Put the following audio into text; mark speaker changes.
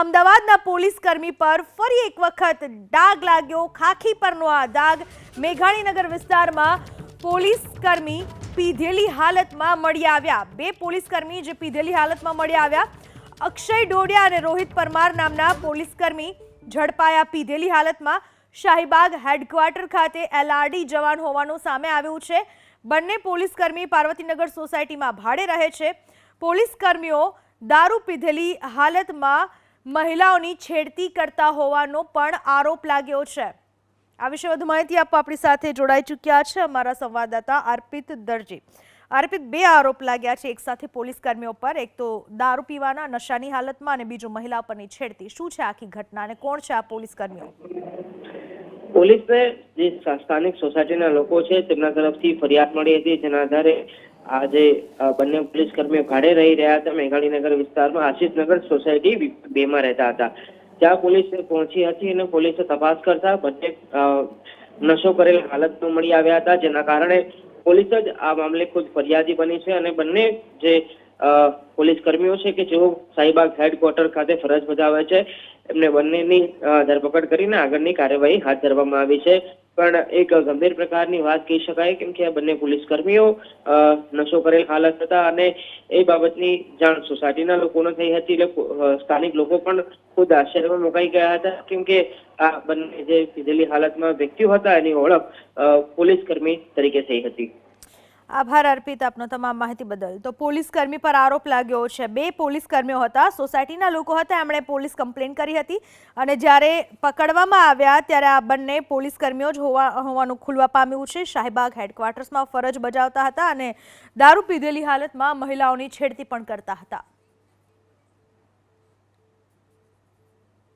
Speaker 1: અમદાવાદના પોલીસ કર્મી પર ફરી એક વખત ડાગ લાગ્યો. ખાખી પરનો આ ડાગ મેઘાણીનગર વિસ્તારમાં પોલીસ કર્મી પીધેલી હાલતમાં મળી આવ્યા. બે પોલીસ કર્મી જે પીધેલી હાલતમાં મળી આવ્યા. અક્ષય ડોડિયા અને રોહિત પરમાર નામના પોલીસ કર્મી ઝડપાયા પીધેલી હાલતમાં. શાહીબાગ હેડક્વાર્ટર ખાતે એલઆરડી જવાન હોવાનું સામે આવ્યું છે. બંને પોલીસ કર્મી પાર્વતીનગર સોસાયટીમાં ભાડે રહે છે. પોલીસ કર્મીઓ દારૂ પીધેલી હાલતમાં મહિલાઓની છેડતી કરતા હોવાનો પણ આરોપ લાગ્યો છે. આ વિશે વધુ માહિતી આપવા આપણી સાથે જોડાઈ ચૂક્યા છે અમારા સંવાદદાતા અર્પિત દરજી. અર્પિત, બે આરોપ લાગ્યા છે. એક સાથે પોલીસ કર્મીઓ પર, એક તો દારૂ પીવાના નશાની હાલતમાં અને બીજું મહિલા પરની છેડતી. શું છે આખી ઘટના અને કોણ છે આ પોલીસ કર્મીઓ?
Speaker 2: પોલીસને જે સ્થાનિક સોસાયટીના લોકો છે, તેમના તરફથી ફરિયાદ મળી હતી. જેના આધારે આ જે અ, બંને પોલીસ કર્મીઓ ભાડે રહી રહ્યા હતા. મેઘાણીનગર વિસ્તારમાં આશિષનગર સોસાયટી બેમાં રહેતા હતા. ત્યાં પોલીસ પહોંચી હતી અને પોલીસે તપાસ કરતા બંને નશો કરેલ હાલતમાં મળી આવ્યા હતા. જેના કારણે પોલીસ જ આ મામલે ખુદ ફરિયાદી બની છે અને બંને જે પોલીસ કર્મીઓ છે કે જેઓ સાહીબાગ હેડક્વાર્ટર ખાતે ફરજ બજાવે છે, એમને બંનેની ધરપકડ કરીને આગળની કાર્યવાહી હાથ ધરવામાં આવી છે. પણ એક ગંભીર પ્રકારની વાત કહી શકાય, કેમ કે આ બંને પોલીસ કર્મીઓ નશો કરેલ હાલત હતા અને એ બાબતની જાણ સોસાયટીના લોકોને થઈ હતી. એટલે સ્થાનિક લોકો પણ ખુદ આશ્ચર્યમાં મુકાઈ ગયા હતા, કેમ કે આ બંને જે પીધેલી હાલતમાં વ્યક્તિઓ હતા, એની ઓળખ પોલીસ કર્મી તરીકે થઈ હતી.
Speaker 1: આભાર અર્પિત આપનો તમામ માહિતી બદલ. તો પોલીસ કર્મી પર આરોપ લાગ્યો છે. બે પોલીસ કર્મીઓ હતા. સોસાયટીના લોકો હતા. એમણે પોલીસ કમ્પ્લેન કરી હતી અને જ્યારે પકડવામાં આવ્યા ત્યારે આ બંને પોલીસ કર્મીઓ જ હોવા, હોવાનું ખુલવા પામ્યું છે. શાહીબાગ હેડક્વાર્ટર્સમાં ફરજ બજાવતા હતા અને દારૂ પીધેલી હાલતમાં મહિલાઓની છેડતી પણ કરતા હતા.